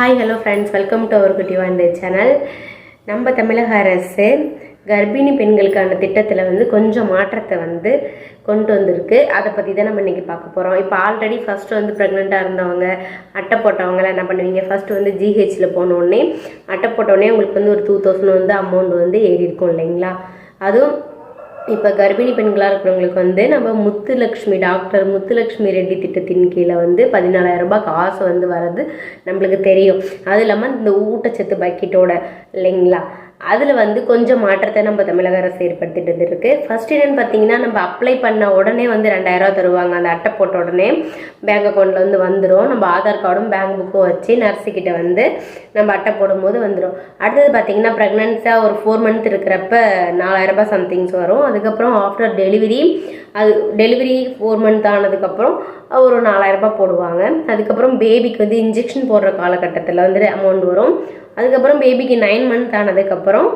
Hi hello friends welcome to our குட்டி வாண்டே channel நம்ம தமிழக அரசு கர்ப்பிணி பெண்களுக்கான திட்டத்தில் வந்து கொஞ்சம் மாற்றத்தை வந்து கொண்டு வந்திருக்கு. அதை பற்றி தான் நம்ம இன்றைக்கி பார்க்க போகிறோம் இப்போ ஆல்ரெடி ஃபஸ்ட்டு வந்து ப்ரெக்னெண்ட்டாக இருந்தவங்க அட்டை போட்டவங்களாம் என்ன பண்ணுவீங்க? ஃபஸ்ட்டு வந்து ஜிஹெச்சில் போனோடனே அட்டை போட்டோடனே உங்களுக்கு வந்து ஒரு டூ தௌசண்ட் வந்து அமௌண்ட் வந்து ஏறி இருக்கும் இல்லைங்களா? அதுவும் இப்போ கர்ப்பிணி பெண்களாக இருக்கிறவங்களுக்கு வந்து நம்ம முத்துலக்ஷ்மி டாக்டர் முத்துலக்ஷ்மி ரெட்டி திட்டத்தின் கீழே வந்து பதினாலாயிரம் ரூபாய் காசு வந்து வர்றது நம்மளுக்கு தெரியும். அதுவும் இல்லாமல் இந்த ஊட்டச்சத்து பக்கெட்டோட இல்லைங்களா? அதில் வந்து கொஞ்சம் மாற்றத்தை நம்ம தமிழக அரசு ஏற்படுத்திட்டு இருக்கு ஃபர்ஸ்ட் என்னன்னு பார்த்தீங்கன்னா நம்ம அப்ளை பண்ண உடனே வந்து ரெண்டாயிரரூவா தருவாங்க. அந்த அட்டை போட்ட உடனே பேங்க் அக்கௌண்ட்டில் வந்து வந்துடும் நம்ம ஆதார் கார்டும் பேங்க் புக்கும் வச்சு நர்ஸுக்கிட்ட வந்து நம்ம அட்டை போடும்போது வந்துடும் அடுத்தது பார்த்தீங்கன்னா ப்ரெக்னென்ஸாக ஒரு ஃபோர் மந்த் இருக்கிறப்ப நாலாயிரம் ரூபாய் சம்திங்ஸ் வரும். அதுக்கப்புறம் ஆஃப்டர் டெலிவரி அது டெலிவரி ஃபோர் மந்த் ஆனதுக்கப்புறம் ஒரு நாலாயிரரூபா போடுவாங்க. அதுக்கப்புறம் பேபிக்கு வந்து இன்ஜெக்ஷன் போடுற காலகட்டத்தில் வந்து அமௌண்ட் வரும். அதுக்கப்புறம் பேபிக்கு நைன் மந்த் ஆனதுக்கப்புறம்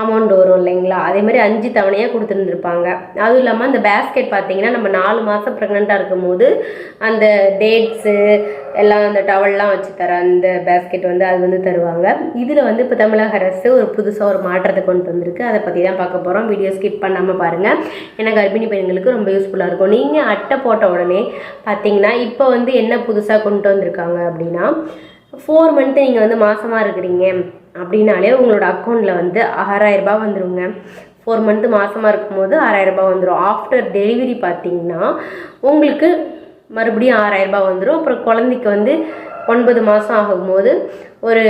அமௌண்ட் வரும் இல்லைங்களா? அதே மாதிரி அஞ்சு தவணையாக கொடுத்துருந்துருப்பாங்க. அதுவும் இல்லாமல் அந்த பேஸ்கெட் பார்த்தீங்கன்னா நம்ம நாலு மாதம் ப்ரெக்னெண்ட்டாக இருக்கும்போது அந்த டேட்ஸு எல்லாம் அந்த டவல்லாம் வச்சு தர அந்த பேஸ்கெட் வந்து அது வந்து தருவாங்க. இதில் வந்து இப்போ தமிழக அரசு ஒரு புதுசாக ஒரு மாற்றத்தை கொண்டு வந்திருக்கு. அதை பற்றி தான் பார்க்க போகிறோம் வீடியோ ஸ்கிப் பண்ணாமல் பாருங்கள் ஏன்னா கர்ப்பிணி பெண்களுக்கு ரொம்ப யூஸ்ஃபுல்லாக இருக்கும். நீங்கள் அட்டை போட்ட உடனே பார்த்தீங்கன்னா இப்போ வந்து என்ன புதுசாக கொண்டு வந்திருக்காங்க அப்படின்னா ஃபோர் மந்த்து நீங்கள் வந்து மாதமாக இருக்கிறீங்க. அப்படின்னாலே உங்களோட அக்கௌண்ட்டில் வந்து ஆறாயிரம் ரூபாய் வந்துருங்க. ஃபோர் மந்த்து மாதமாக இருக்கும்போது ஆறாயிரம் ரூபாய் வந்துடும் ஆஃப்டர் டெலிவரி பார்த்தீங்கன்னா உங்களுக்கு மறுபடியும் ஆறாயிரம் ரூபாய் வந்துடும் அப்புறம் குழந்தைக்கு வந்து ஒன்பது மாதம் ஆகும்போது ஒரு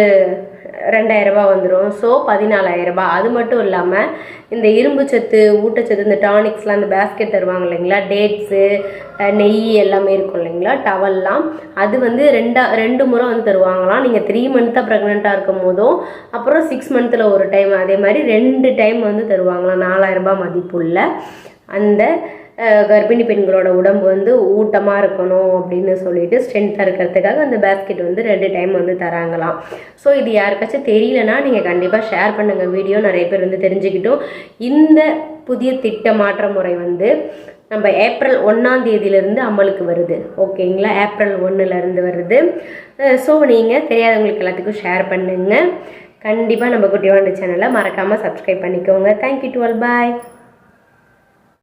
ரெண்டாயிரரூபா வந்துடும் ஸோ பதினாலாயிரரூபா ரூபாய். அது மட்டும் இல்லாமல் இந்த இரும்பு சத்து ஊட்டச்சத்து இந்த டானிக்ஸ்லாம் இந்த பேஸ்கெட் தருவாங்க இல்லைங்களா? டேட்ஸு நெய் எல்லாமே இருக்கும் இல்லைங்களா? டவல்லாம் அது வந்து ரெண்டா ரெண்டு முறை வந்து தருவாங்களாம். நீங்கள் த்ரீ மந்த்தாக ப்ரெக்னெண்ட்டாக இருக்கும் போதும் அப்புறம் சிக்ஸ் மந்த்தில் ஒரு டைம் அதே மாதிரி ரெண்டு டைம் வந்து தருவாங்களாம். நாலாயிரரூபா மதிப்புள்ள அந்த கர்ப்பிணி பெண்களோட உடம்பு வந்து ஊட்டமாக இருக்கணும் அப்படின்னு சொல்லிட்டு ஸ்ட்ரென்த்தாக இருக்கிறதுக்காக அந்த பேஸ்கெட் வந்து ரெண்டு டைம் வந்து தராங்களாம். ஸோ இது யாருக்காச்சும் தெரியலனா நீங்கள் கண்டிப்பாக ஷேர் பண்ணுங்கள் வீடியோ நிறைய பேர் வந்து தெரிஞ்சுக்கிட்டும். இந்த புதிய திட்ட மாற்ற முறை வந்து நம்ம ஏப்ரல் ஒன்றாம் தேதியிலேருந்து அமலுக்கு வருது. ஓகேங்களா ஏப்ரல் ஒன்றுலேருந்து வருது. ஸோ நீங்கள் தெரியாதவங்களுக்கு எல்லாத்துக்கும் ஷேர் பண்ணுங்கள் கண்டிப்பாக நம்ம குட்டிவாண்டு சேனலை மறக்காமல் சப்ஸ்கிரைப் பண்ணிக்கோங்க. தேங்க்யூ டுவெல் பாய்